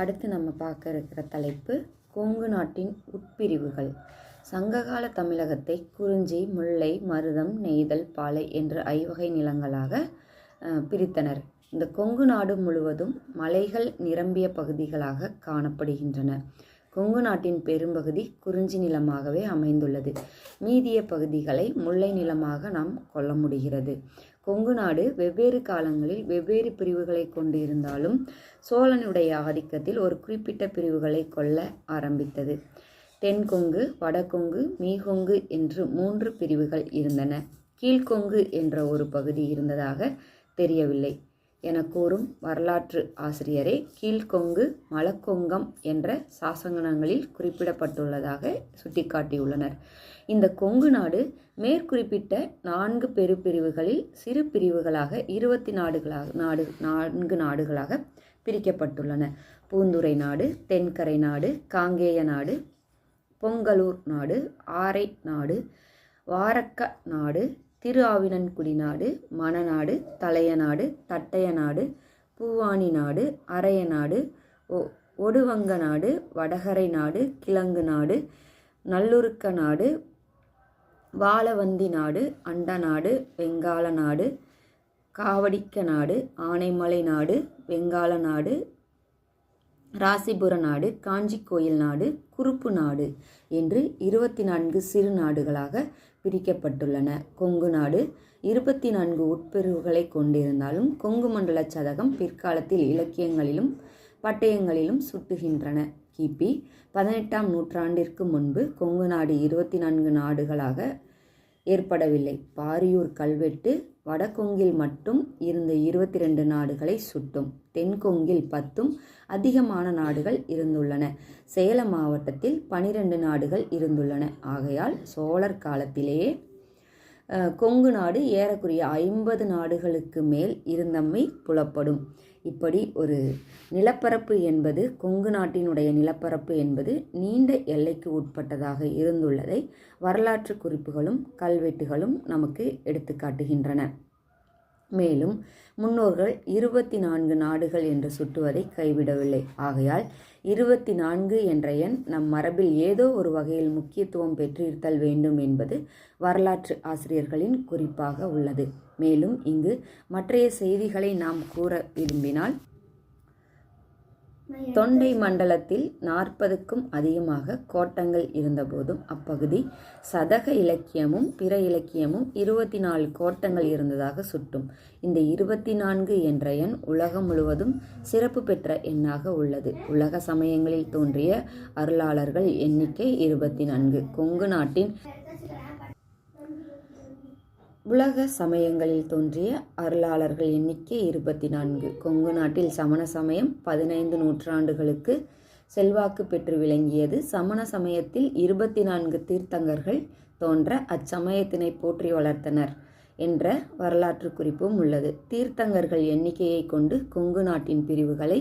அடுத்து நம்ம பார்க்க இருக்கிற தலைப்பு கொங்கு நாட்டின் உட்பிரிவுகள். சங்ககால தமிழகத்தை குறிஞ்சி முல்லை மருதம் நெய்தல் பாலை என்ற ஐவகை நிலங்களாக பிரித்தனர். இந்த கொங்கு நாடு முழுவதும் மலைகள் நிரம்பிய பகுதிகளாக காணப்படுகின்றன. கொங்கு நாட்டின் பெரும்பகுதி குறிஞ்சி நிலமாகவே அமைந்துள்ளது. மீதிய பகுதிகளை முல்லை நிலமாக நாம் கொள்ள முடிகிறது. கொங்கு நாடு வெவ்வேறு காலங்களில் வெவ்வேறு பிரிவுகளை கொண்டிருந்தாலும் சோழனுடைய ஆதிக்கத்தில் ஒரு குறிப்பிட்ட பிரிவுகளை கொள்ள ஆரம்பித்தது. தென்கொங்கு வடகொங்கு மீகொங்கு என்று மூன்று பிரிவுகள் இருந்தன. கீழ்கொங்கு என்ற ஒரு பகுதி இருந்ததாக தெரியவில்லை. என கூறும் வரலாற்று ஆசிரியரே கீழ்கொங்கு மலக்கொங்கம் என்ற சாசனங்களில் குறிப்பிடப்பட்டுள்ளதாக சுட்டிக்காட்டியுள்ளனர். இந்த கொங்கு நாடு மேற்குறிப்பிட்ட நான்கு பெருப்பிரிவுகளில் சிறு பிரிவுகளாக இருபத்தி நாடுகளாக நாடு நான்கு நாடுகளாக பிரிக்கப்பட்டுள்ளன. பூந்துரை நாடு தென்கரை நாடு காங்கேய நாடு பொங்கலூர் நாடு ஆரை நாடு வாரக்க நாடு திரு ஆவினன்குடி நாடு மணநாடு தலையநாடு தட்டையநாடு பூவானி நாடு அரையநாடு ஒ ஒடுவங்க நாடு வடகரை நாடு கிழங்கு நாடு நல்லுருக்க நாடு வாழவந்தி நாடு அண்டநாடு வெங்கால நாடு காவடிக்க நாடு ஆனைமலை நாடு வெங்கால நாடு ராசிபுர நாடு காஞ்சி கோயில் நாடு குறுப்பு நாடு என்று இருபத்தி நான்கு சிறு நாடுகளாக பிரிக்கப்பட்டுள்ளன. கொங்கு நாடு இருபத்தி நான்கு உட்பிரிவுகளை கொண்டிருந்தாலும் கொங்கு மண்டல சதகம் பிற்காலத்தில் இலக்கியங்களிலும் பட்டயங்களிலும் சுட்டுகின்றன. கிபி பதினெட்டாம் நூற்றாண்டிற்கு முன்பு கொங்கு நாடு இருபத்தி நான்கு நாடுகளாக ஏற்படவில்லை. பாரியூர் கல்வெட்டு வடகொங்கில் மட்டும் இருந்த இருபத்தி ரெண்டு நாடுகளை சுட்டும். தென்கொங்கில் பத்தும் அதிகமான நாடுகள் இருந்துள்ளன. சேலம் மாவட்டத்தில் பனிரெண்டு நாடுகள் இருந்துள்ளன. ஆகையால் சோழர் காலத்திலேயே கொங்கு நாடு ஏறக்குறைய ஐம்பது நாடுகளுக்கு மேல் இருந்தமை புலப்படும். இப்படி ஒரு நிலப்பரப்பு என்பது கொங்கு நாட்டினுடைய நிலப்பரப்பு என்பது நீண்ட எல்லைக்கு உட்பட்டதாக இருந்துள்ளதை வரலாற்று குறிப்புகளும் கல்வெட்டுகளும் நமக்கு எடுத்துக்காட்டுகின்றன மேலும் முன்னோர்கள் இருபத்தி நான்கு நாடுகள் என்று சுட்டுவதை கைவிடவில்லை. ஆகையால் இருபத்தி நான்கு என்ற எண் நம் மரபில் ஏதோ ஒரு வகையில் முக்கியத்துவம் பெற்றிருத்தல் வேண்டும் என்பது வரலாற்று ஆசிரியர்களின் குறிப்பாக உள்ளது. மேலும் இங்கு மற்றைய செய்திகளை நாம் கூற விரும்பினால் தொண்டை மண்டலத்தில் நாற்பதுக்கும் அதிகமாக கோட்டங்கள் இருந்தபோதும் அப்பகுதி சதக இலக்கியமும் பிற இலக்கியமும் இருபத்தி நாலு கோட்டங்கள் இருந்ததாக சுட்டும். இந்த இருபத்தி நான்கு என்ற எண் உலகம் முழுவதும் சிறப்பு பெற்ற எண்ணாக உள்ளது. உலக சமயங்களில் தோன்றிய அருளாளர்கள் எண்ணிக்கை இருபத்தி நான்கு கொங்கு நாட்டின் உலக சமயங்களில் தோன்றிய அருளாளர்கள் எண்ணிக்கை இருபத்தி நான்கு கொங்கு நாட்டில் சமண சமயம் பதினைந்து நூற்றாண்டுகளுக்கு செல்வாக்கு பெற்று விளங்கியது. சமண சமயத்தில் இருபத்தி நான்கு தீர்த்தங்கர்கள் தோன்ற அச்சமயத்தினை போற்றி வளர்த்தனர் என்ற வரலாற்று குறிப்பும் உள்ளது. தீர்த்தங்கர்கள் எண்ணிக்கையை கொண்டு கொங்கு நாட்டின் பிரிவுகளை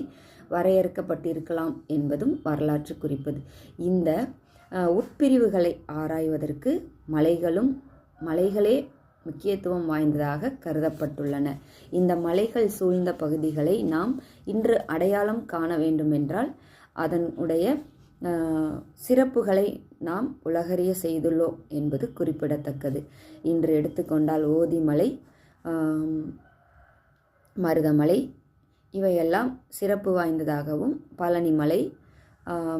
வரையறுக்கப்பட்டிருக்கலாம் என்பதும் வரலாற்று குறிப்பது. இந்த உட்பிரிவுகளை ஆராய்வதற்கு மலைகளும் மலைகளே முக்கியத்துவம் வாய்ந்ததாக கருதப்பட்டுள்ளன. இந்த மலைகள் சூழ்ந்த பகுதிகளை நாம் இன்று அடையாளம் காண வேண்டுமென்றால் அதனுடைய சிறப்புகளை நாம் உலகறிய செய்துள்ளோம் என்பது குறிப்பிடத்தக்கது. இன்று எடுத்துக்கொண்டால் ஓதிமலை மருதமலை இவையெல்லாம் சிறப்பு வாய்ந்ததாகவும் பழனிமலை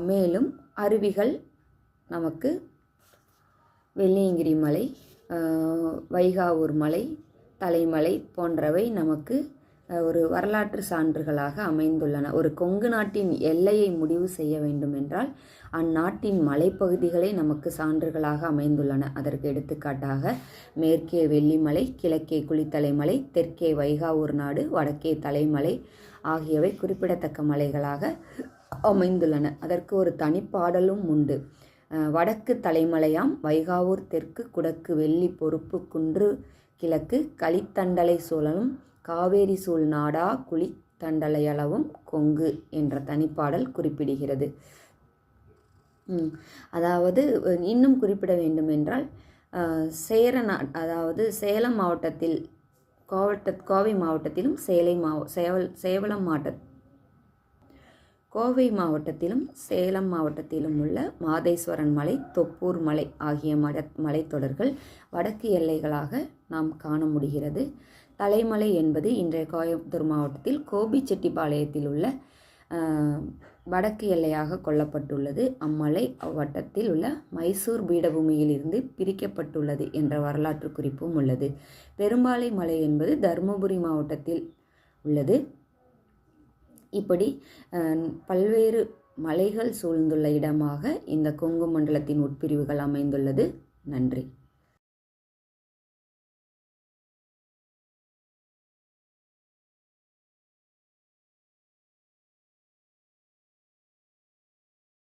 மேலும் அருவிகள் நமக்கு வெள்ளியங்கிரி மலை வைகாவூர் மலை தலைமலை போன்றவை நமக்கு ஒரு வரலாற்று சான்றுகளாக அமைந்துள்ளன. ஒரு கொங்கு நாட்டின் எல்லையை முடிவு செய்ய வேண்டும் என்றால் அந்நாட்டின் மலைப்பகுதிகளே நமக்கு சான்றுகளாக அமைந்துள்ளன. அதற்கு எடுத்துக்காட்டாக மேற்கே வெள்ளிமலை கிழக்கே குளித்தலைமலை தெற்கே வைகாவூர் நாடு வடக்கே தலைமலை ஆகியவை குறிப்பிடத்தக்க மலைகளாக அமைந்துள்ளன. அதற்கு ஒரு தனிப்பாடலும் உண்டு. வடக்கு தலைமலையாம் வைகாவூர் தெற்கு குடக்கு வெள்ளி பொறுப்பு குன்று கிழக்கு களித்தண்டலை சோழனும் காவேரி சூழ் நாடா குழி தண்டலையளவும் கொங்கு என்ற தனிப்பாடல் குறிப்பிடுகிறது. அதாவது இன்னும் குறிப்பிட வேண்டும் என்றால் சேரநா சேர அதாவது சேலம் மாவட்டத்தில் கோவட்ட கோவை மாவட்டத்திலும் சேலை மாவ சேவல் சேவலம் மாவட்ட கோவை மாவட்டத்திலும் சேலம் மாவட்டத்திலும் உள்ள மாதேஸ்வரன் மலை தொப்பூர் மலை ஆகிய மட மலைத்தொடர்கள் வடக்கு எல்லைகளாக நாம் காண முடிகிறது. தலைமலை என்பது இன்றைய கோயம்புத்தூர் மாவட்டத்தில் கோபிச்செட்டிப்பாளையத்தில் உள்ள வடக்கு எல்லையாக கொள்ளப்பட்டுள்ளது அம்மலை அவ்வட்டத்தில் உள்ள மைசூர் பீடபூமியிலிருந்து பிரிக்கப்பட்டுள்ளது என்ற வரலாற்று குறிப்பும் உள்ளது. பெரும்பாலை மலை என்பது தருமபுரி மாவட்டத்தில் உள்ளது. இப்படி பல்வேறு மலைகள் சூழ்ந்துள்ள இடமாக இந்த கொங்கு மண்டலத்தின் உட்பிரிவுகள் அமைந்துள்ளது. நன்றி.